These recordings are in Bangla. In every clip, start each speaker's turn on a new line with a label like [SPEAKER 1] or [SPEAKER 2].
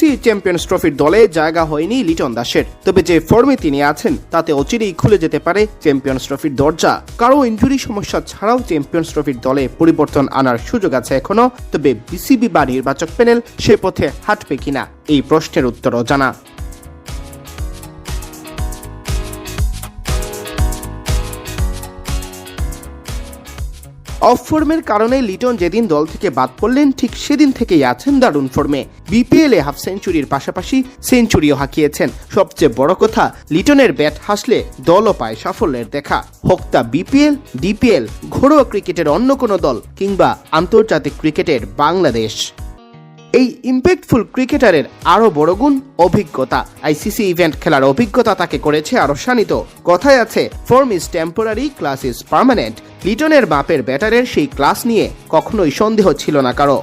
[SPEAKER 1] সি চ্যাম্পিয়ন্স ট্রফির দলে জায়গা হয়নি লিটন দাসের। তবে যে ফর্মে তিনি আছেন, তাতে অচিরেই খুলে যেতে পারে চ্যাম্পিয়ন্স ট্রফির দরজা। কারও ইঞ্জুরি সমস্যা ছাড়াও চ্যাম্পিয়ন্স ট্রফির দলে পরিবর্তন আনার সুযোগ আছে এখনও তবে বিসিবি বা নির্বাচক প্যানেল সে পথে হাঁটবে কিনা, এই প্রশ্নের উত্তরও জানা। অফ ফর্মের কারণে লিটন যেদিন দল থেকে বাদ পড়লেন, ঠিক সেদিন থেকেই আছেন দারুণ ফর্মে। বিপিএল হাফ সেঞ্চুরির পাশাপাশি সেঞ্চুরিও হাঁকিয়েছেন। সবচেয়ে বড় কথা, লিটনের ব্যাট হাসলে দলও পায় সাফল্যের দেখা। হোক্তা বিপিএল, ডিপিএল, ঘরোয়া ক্রিকেটের অন্য কোনো দল কিংবা আন্তর্জাতিক ক্রিকেটের বাংলাদেশ। এই ইম্প্যাক্টফুল ক্রিকেটারের আরও বড় গুণ অভিজ্ঞতা। আইসিসি ইভেন্ট খেলার অভিজ্ঞতা তাকে করেছে আরও শানিত। কথায় আছে, form is temporary, class is permanent. লিটনের বাপের ব্যাটারের সেই ক্লাস নিয়ে কখনোই সন্দেহ ছিল না কারও।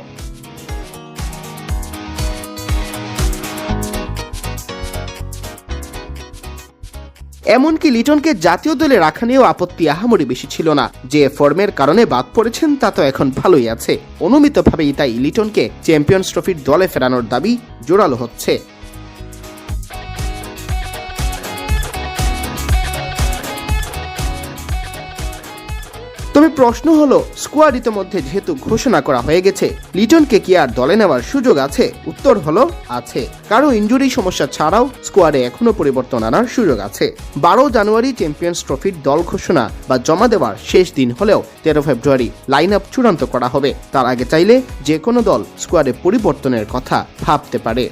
[SPEAKER 1] এমনকি লিটনকে জাতীয় দলে রাখা নিয়েও আপত্তি আহামরি বেশি ছিল না। যে ফর্মের কারণে বাদ পড়েছেন, তা তো এখন ভালোই আছে। অনুমিতভাবেই তাই লিটনকে চ্যাম্পিয়ন্স ট্রফির দলে ফেরানোর দাবি জোরালো হচ্ছে। তবে প্রশ্ন হলো স্কোয়াড ইতোমধ্যে যেহেতু ঘোষণা করা হয়ে গেছে, লিটনকে কি আর দলে নেওয়ার সুযোগ আছে? উত্তর হলো, আছে। কারও ইঞ্জুরি সমস্যা ছাড়াও স্কোয়াডে এখনও পরিবর্তন আনার সুযোগ আছে। বারো জানুয়ারি চ্যাম্পিয়ন্স ট্রফির দল ঘোষণা বা জমা দেওয়ার শেষ দিন হলেও তেরো ফেব্রুয়ারি লাইন আপ চূড়ান্ত করা হবে। তার আগে চাইলে যে কোনো দল স্কোয়াডে পরিবর্তনের কথা ভাবতে পারে।